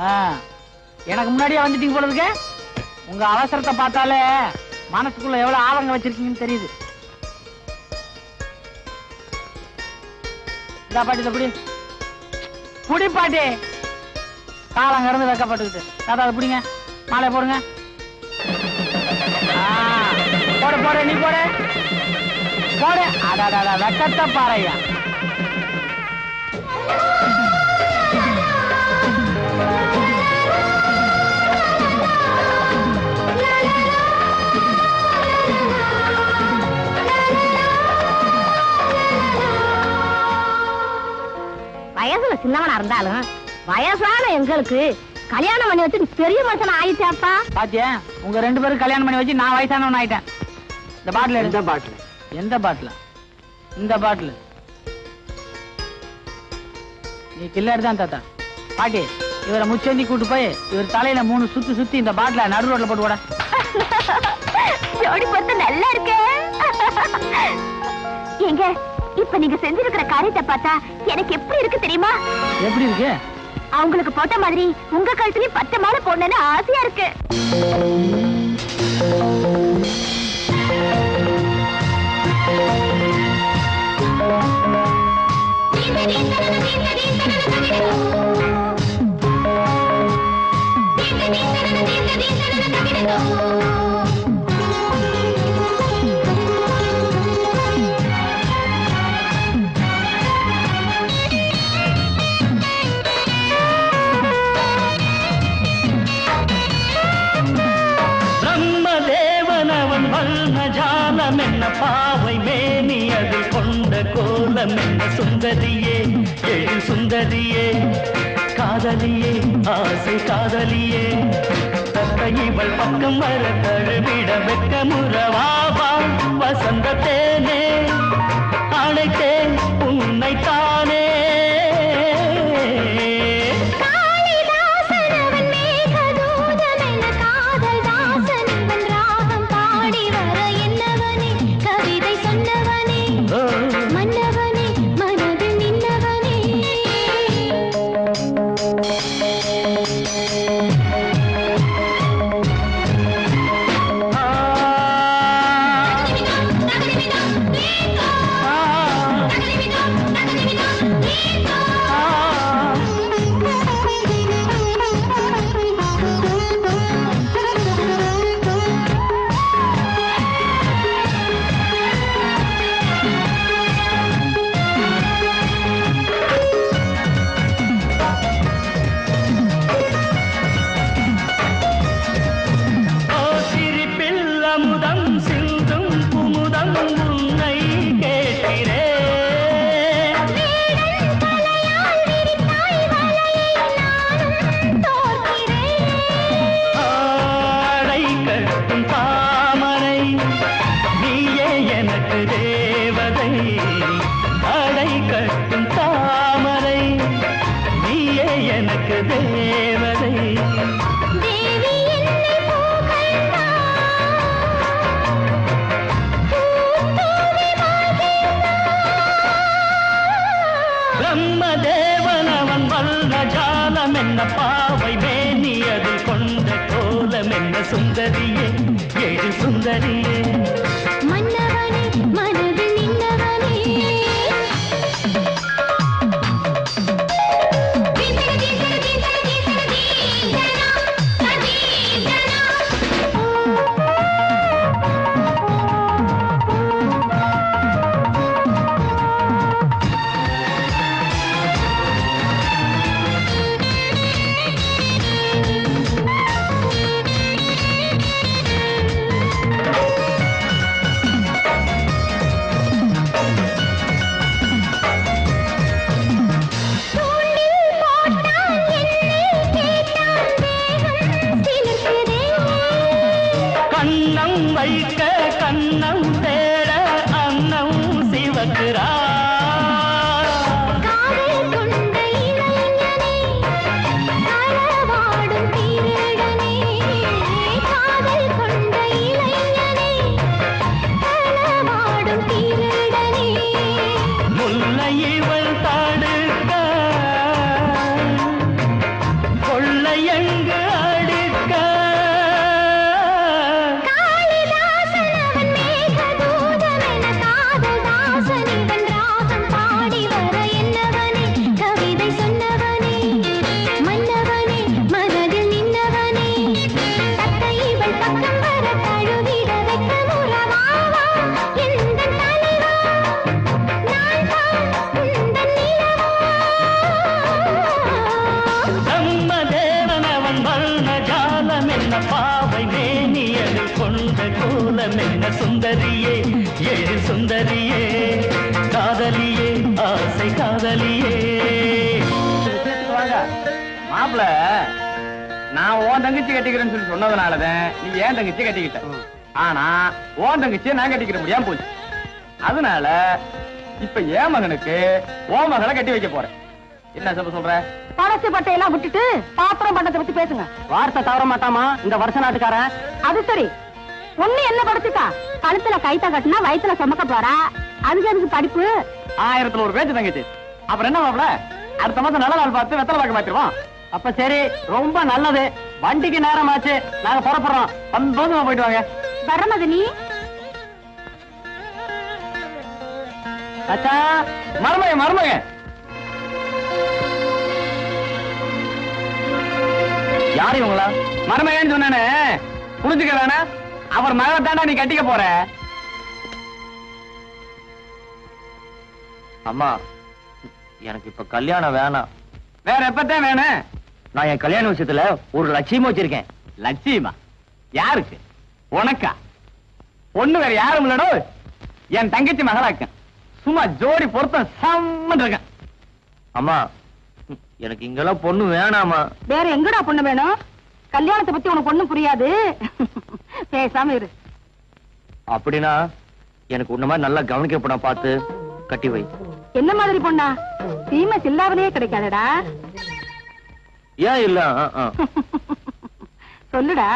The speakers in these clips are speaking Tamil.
ஆ, எனக்கு முன்னாடியே வந்துட்டீங்க போல உங்க அவசரத்தை பார்த்தாலே மனசுக்குள்ள எவ்வளவு ஆதங்கம் வச்சிருக்கீங்கன்னு தெரியுது. இதா பாட்டி இதை புடி. புடி பாட்டி. காலம் கடந்து வைக்கப்பட்டுக்கிட்டு. தாத்தா அதை பிடிங்க. மாலை போடுங்க. ஆ, போட போடு நீ போடு. போடு. அடாடாடா வெக்கத்தை பாறையா. வயசுல சின்னவனா இருந்தாலும் வயசான எங்களுக்கு கல்யாணம் பண்ணி வச்சு பெரிய மனுஷன் ஆயிட்டாப்பா. பாத்தியா உங்க ரெண்டு பேரும் கல்யாணம் பண்ணி வச்சு நான் வயசானவன் ஆயிட்டேன். இந்த பாட்டில் எந்த எடுத்த பாட்டில்? எந்த பாட்டில்? இந்த பாட்டில். நீ கில்லர் தான் தாத்தா. பாட்டி இவரை முச்சந்தி கூட்டு போய் இவர் தலையில மூணு சுத்தி சுத்தி இந்த பாட்டில நடு ரோட்ல போட்டு போட. ஜோடி பொறுத்து நல்லா இருக்கே. எங்க இப்ப நீங்க செஞ்சிருக்கிற காரியத்தை பார்த்தா எனக்கு எப்படி இருக்கு தெரியுமா? எப்படி இருக்கு? அவங்களுக்கு போட்ட மாதிரி உங்க கழுத்துலயும் பத்து மாலை போடணும்னு ஆசையா இருக்கு. என்ன பாவை மேனி அதில் கொண்ட கோலம் என்ன சுந்தரியே? எழு சுந்தரியே காதலியே ஆசை காதலியே. தத்தை இவள் பக்கம் வர தழுவிட வெக்க முறவாவா வசந்த கோலம் என்ன சுந்தரியே ஏழு சுந்தரியே? நான் உன் தங்கச்சி கட்டிக்கிறேன்னு சொல்லி சொன்னதுனாலதான் நீ ஏன் தங்கச்சி கட்டிக்கிட்ட. ஆனா உன் தங்கச்சியை நான் கட்டிக்கிற முடியாம போச்சு. அதனால இப்ப என் மகனுக்கு உன் மகளை கட்டி வைக்க போறேன். என்ன சொல்ல சொல்ற? பழசு பட்டையெல்லாம் விட்டுட்டு பாத்திரம் பண்டத்தை பத்தி பேசுங்க. வார்த்தை தவற மாட்டாமா? இந்த வருஷ நாட்டுக்காரன் அது சரி. ஒண்ணு என்ன படிச்சுக்கா கழுத்துல கைத்த கட்டினா வயித்துல சுமக்க போறா? அதுக்கு அதுக்கு படிப்பு. ஆயிரத்துல ஒரு பேச்சு தங்கச்சி. அப்புறம் என்ன மாப்பிள? அடுத்த மாசம் நல்ல நாள் பார்த்து வெத்தலை பார்க்க மாத்திருவோம் அப்ப சரி ரொம்ப நல்லது. வண்டிக்கு நேரமாச்சு. நாங்க புறப்படுறோம். சந்தோஷமா போயிட்டு வாங்க. வர்றமது நீ அச்சா மருமக மருமக யாரு இவங்களா? மருமகன்னு சொன்னானே. புரிஞ்சுக்க வேணா அவர் மகளை தாண்டா நீ கட்டிக்க போற? அம்மா எனக்கு இப்ப கல்யாணம் வேணாம். வேற எப்பத்தான் வேணும்? நான் என் கல்யாண விஷயத்துல ஒரு லட்சியமா வச்சிருக்கேன். லட்சியமா? யாருக்கு? உனக்கா? பொண்ணு வேற யாரும் இல்லடோ. என் தங்கச்சி மகளாக்க. சும்மா ஜோடி பொருத்தம் சம்மன் இருக்கேன் அம்மா எனக்கு இங்கெல்லாம் பொண்ணு வேணாமா? வேற எங்கடா பொண்ணு வேணும்? கல்யாணத்தை பத்தி உனக்கு ஒண்ணும் புரியாது. பேசாம இரு. அப்படின்னா எனக்கு உன்ன மாதிரி நல்லா கவனிக்கப்பட பார்த்து கட்டி வை. என்ன மாதிரி பொண்ணா? தீமை சில்லாவிலேயே கிடைக்காதடா. ஏன் இல்ல. சொல்லுடா.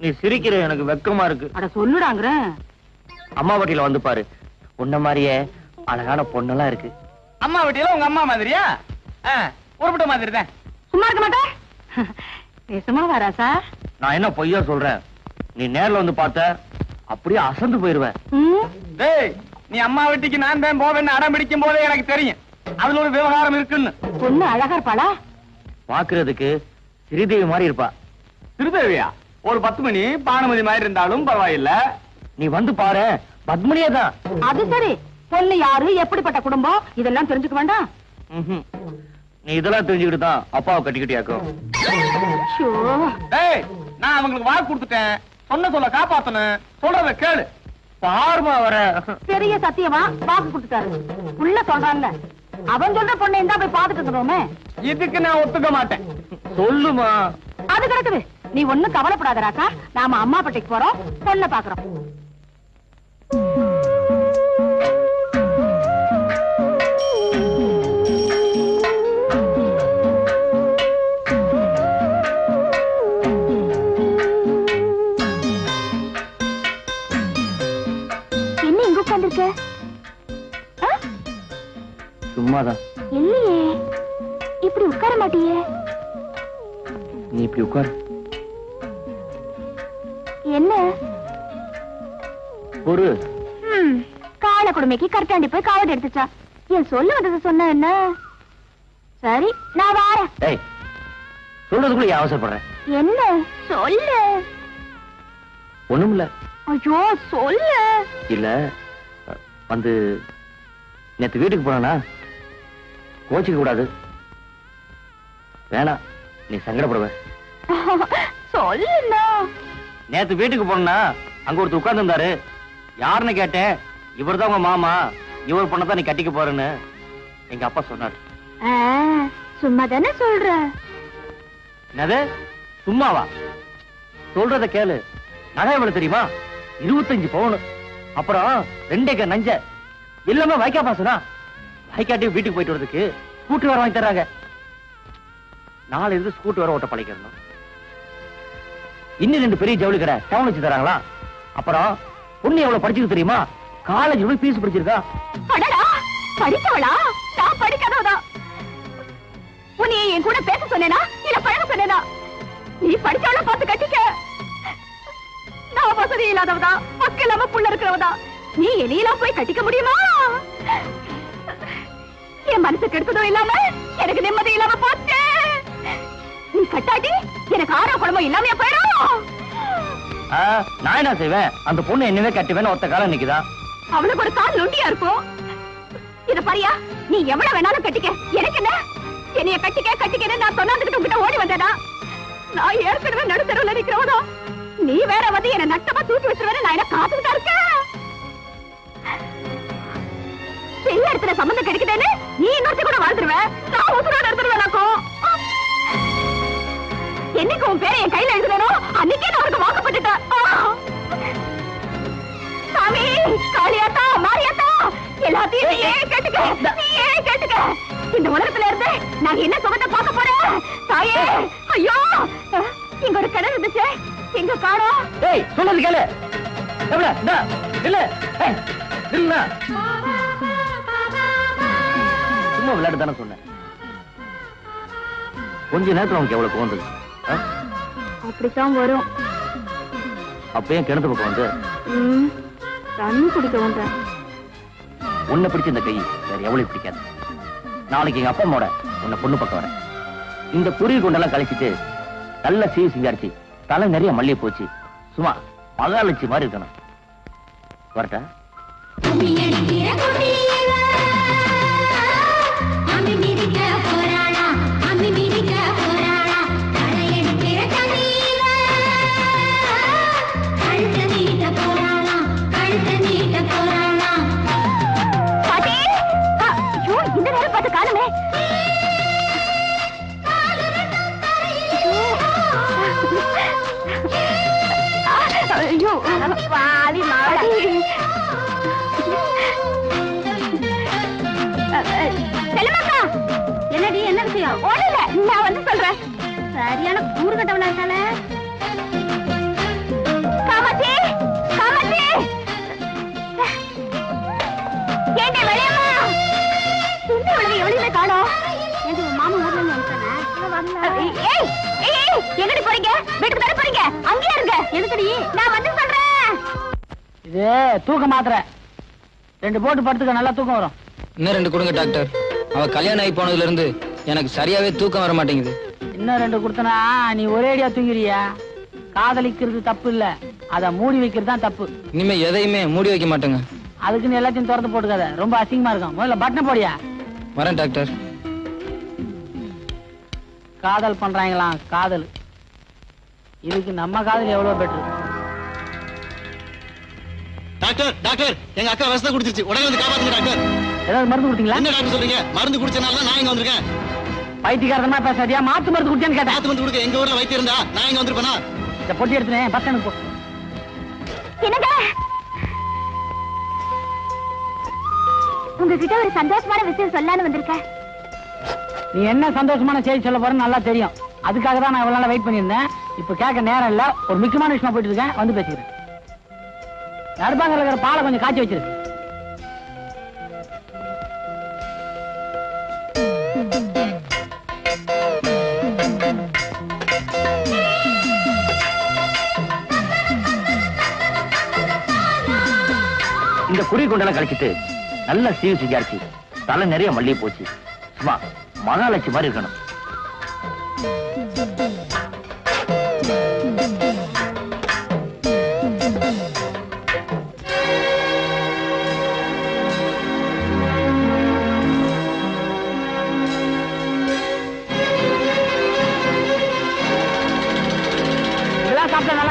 நீ சிரிக்கிற எனக்கு வெக்கமா இருக்கு. அட சொல்லுடாங்கிறேன் அம்மா வட்டியில வந்து பாரு. உன்ன மாதிரியே அழகான பொண்ணெல்லாம் இருக்கு. அம்மா வீட்டில உங்க அம்மா மாதிரியா? உருப்பிட்ட மாதிரி தான். சும்மா இருக்க மாட்டேன் பேசுமா வராசா நான் என்ன பொய்யா சொல்றேன்? நீ நேர்ல வந்து பார்த்த அப்படியே அசந்து போயிருவேன் டேய் நீ அம்மா வீட்டுக்கு நான் தான் போவேன்னு அடம் பிடிக்கும் போதே எனக்கு தெரியும். அதுல ஒரு விவகாரம் இருக்குன்னு. பொண்ணு அழகா இருப்பாளா? பாக்குறதுக்கு ஸ்ரீதேவி மாதிரி இருப்பா. திருதேவியா ஒரு பத்து மணி பானுமதி மாதிரி இருந்தாலும் பரவாயில்ல. நீ வந்து பாரு பத்மினியே தான். அது சரி. பொண்ணு யாரு எப்படிப்பட்ட குடும்பம் இதெல்லாம் தெரிஞ்சுக்க வேண்டாம். ம்ஹும். நீ இதெல்லாம் தெரிஞ்சுக்கிட்டு தான் அப்பாவை கட்டிக்கிட்டியாக்கும் ஷோ டேய் நான் அவங்களுக்கு வாக்கு கொடுத்துட்டேன். சொன்ன சொல்ல காப்பாத்தணும். சொல்றத கேளு. பாருமா வர பெரிய சத்தியமா வாக்கு கொடுத்துட்டாரு. உள்ள சொல்றான்ல அவன் சொல்ற பொண்ணை தான் போய் பாத்துட்டு இருந்தோமே இதுக்கு நான் ஒத்துக்க மாட்டேன். சொல்லுமா? அது கிடக்குது நீ ஒண்ணும் கவலைப்படாத ராக்கா நாம அம்மா பட்டைக்கு போறோம் பொண்ணை பாக்குறோம் சும்மாதான். இல்லையே இப்படி உட்கார மாட்டியே? நீ இப்படி உட்காரு. என்ன? ஒரு காளை கொடுமைக்கு கரெக்டாண்டி போய் காவடி எடுத்துச்சா. என் சொல்ல வந்தது சொன்ன என்ன? சரி நான் வாரேன். ஏய் சொல்றதுக்குள்ள அவசரப்படுறேன். என்ன? சொல்லு. ஒண்ணும் இல்ல ஐயோ சொல்லு. இல்ல வந்து நேத்து வீட்டுக்கு போனா கோச்சிக்க கூடாது. வேணாம் நீ சங்கடப்படுவ. சொல்லுண்ணா. நேத்து வீட்டுக்கு போனா அங்க ஒருத்தர் உட்கார்ந்து இருந்தாரு யாருன்னு கேட்டேன். இவர்தான் உங்க மாமா. இவர் பொண்ணதான் நீ கட்டிக்க போறேன்னு. எங்க அப்பா சொன்னாரு. சும்மா தானே சொல்ற? என்னது? சும்மாவா? சொல்றத கேளு. நகை எவ்வளவு தெரியுமா? இருபத்தஞ்சு பவுன். அப்புறம் ரெண்டு ஏக்கர் நஞ்ச. எல்லாமே வைக்கா பாசுனா? வைக்காட்டி வீட்டுக்கு போயிட்டு வரதுக்கு ஸ்கூட்டர் வேற வாங்கி தர்றாங்க. நாலு இருந்து ஸ்கூட்டர் வேற ஓட்ட பழகிடணும். இன்னும் ரெண்டு பெரிய ஜவுளி கடை டவுன் வச்சு தராங்களா அப்புறம் பொண்ணு எவ்வளவு படிச்சுக்கு தெரியுமா? காலேஜ் போய் பீஸ் படிச்சிருக்கா? படிச்சவளா? நான் படிக்காதவதா உன்னை என் கூட பேச சொன்னேனா? இல்ல பழக சொன்னேனா? நீ படிச்சவள பார்த்து கட்டிக்க. நான் வசதி இல்லாதவதா பக்கம் இல்லாம புள்ள இருக்கிறவதா நீ எலியெல்லாம் போய் கட்டிக்க முடியுமா? என் மனசு கெடுத்ததும் இல்லாம எனக்கு நிம்மதி இல்லாம போச்சு. நீ கட்டாட்டி எனக்கு ஆரோ குழம்பு இல்லாம போயிடும். நான் என்ன செய்வேன்? அந்த பொண்ணு என்னவே கட்டுவேன்னு ஒத்த காலம் நிக்குதா? அவளுக்கு ஒரு கால் நொண்டியா இருக்கும். இத பாரியா நீ எவ்வளவு வேணாலும் கட்டிக்க. எனக்கு என்ன? என்னைய கட்டிக்க கட்டிக்கன்னு நான் சொன்னாந்துக்கிட்டு உங்ககிட்ட ஓடி வந்தேனா? நான் ஏற்கனவே நடுத்தருவில் நிக்கிறவனா நீ வேற வந்து என்ன நட்டமா தூக்கி வச்சிருவேன்னு நான் என்ன காத்துக்கிட்டா இருக்கேன்? பெரிய இடத்துல சம்பந்தம் கிடைக்குதேன்னு நீ இன்னொருத்தி கூட வாழ்ந்துருவ. நான் உசுரோட இருந்துருவேனாக்கும் என்னைக்கு உன் பேரை என் கையில எழுதுனோ அன்னைக்கே நான் உனக்கு வாக்கப்பட்டுட்டேன். சாமி காளியாத்தா மாரியாத்தா எல்லாத்தையும் நீயே கேட்டுக்க? நீயே கேட்டுக்க? இந்த உலகத்துல இருந்து நான் என்ன சுகத்தை பார்க்க போறேன்? தாயே ஐயோ! இங்க ஒரு கிணறு இருந்துச்சு. எங்க காணோம். ஏய் சொல்றது கேளு. எவ்வளவு? இந்தா இல்ல இல்ல சும்மா விளையாட்டு தானே சொன்னேன். கொஞ்ச நேரத்துல உனக்கு எவ்வளவு கோந்தது? அப்படித்தான் வரும். அப்பயும் கிணத்து பக்கம் வந்து? தண்ணி குடிக்க வந்தேன். உன்னை பிடிச்ச இந்த கை வேற எவ்வளவு பிடிக்காது. நாளைக்கு எங்க அப்பா அம்மாவோட உன்னை பொண்ணு பக்கம் வரேன். இந்த குருவி கொண்டெல்லாம் கழிச்சிட்டு நல்ல சீ சிங்காரிச்சு தலை நிறைய மல்லிகை போச்சு சும்மா மகாலட்சி மாதிரி இருக்கணும். வரட்டா? ஒண்ணு இல்ல நான் வந்து சொல்றேன். சரியான கூறு கட்டவளா இருக்காள. காமாட்சி காமாட்சி. ஏண்டி வெளியம்மா? எங்க இவ்வளவு எவ்வளவுமே காணோம். ஏண்டி உன் மாமா ஊர்ல இருந்து வந்துட்டானே ஏய் ஏய் ஏய் எங்கடி போறீங்க? வீட்டுக்கு தானே போறீங்க? அங்கேயே இருங்க. எதுக்குடி? நான் வந்து சொல்றேன். இது தூக்க மாத்திரை. ரெண்டு போட்டு படுத்துக்க நல்லா தூக்கம் வரும். இன்னும் ரெண்டு கொடுங்க டாக்டர். அவ கல்யாணம் ஆகி போனதுல இருந்து எனக்கு சரியாவே தூக்கம் வர மாட்டேங்குது. இன்னும் ரெண்டு கொடுத்தனா நீ ஒரே அடியா தூங்கிறியா? காதலிக்கிறது தப்பு இல்ல. அத மூடி வைக்கிறது தான் தப்பு. இனிமே எதையுமே மூடி வைக்க மாட்டேங்க. அதுக்குன்னு எல்லாத்தையும் திறந்து போட்டுக்காத. ரொம்ப அசிங்கமா இருக்கும். முதல்ல பட்டனை போடியா? வரேன் டாக்டர் காதல் பண்றாங்களாம் காதல். இதுக்கு நம்ம காதல் எவ்வளவு பெட்ரு டாக்டர் டாக்டர் எங்க அக்கா விஷத்தை குடிச்சிருச்சு. உடனே வந்து காப்பாத்துங்க டாக்டர் ஏதாவது மருந்து கொடுத்தீங்களா? என்ன டாக்டர் சொல்றீங்க? மருந்து குடிச்சனால தான் நான் இங்க வந்திருக்கேன். பைத்தியக்காரதமா பேசாதியா? மாத்து மருந்து குடிச்சேன்னு கேட்டேன். மாத்து மருந்து கொடுக்க எங்க ஊர்ல வைத்தியம் இருந்தா நான் இங்க வந்திருப்பேனா? இந்த பொட்டி எடுத்துனேன் பஸ் ஸ்டாண்டுக்கு போ. என்னங்க? உங்ககிட்ட ஒரு சந்தோஷமான விஷயம் சொல்லலான்னு வந்திருக்கேன். நீ என்ன சந்தோஷமான செய்தி சொல்ல போறேன்னு நல்லா தெரியும். அதுக்காக தான் நான் இவ்வளவு நாளா வெயிட் பண்ணியிருந்தேன். இப்ப கேட்க நேரம் இல்ல. ஒரு முக்கியமான விஷயமா போயிட்டு இருக்கேன். வந்து பேசிக்கிறேன். நடுப்பாங்கல இருக்கிற பாலை கொஞ்சம் காய்ச்சி வச்சிரு. இந்த குடி கொண்டெல்லாம் கழிச்சிட்டு நல்ல சீவு சிங்காரிச்சு தலை நிறைய மல்லிகை போச்சு சும்மா மகாலட்சுமி மாதிரி இருக்கணும்.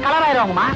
கலர் ஆயிருவாங்கம்மா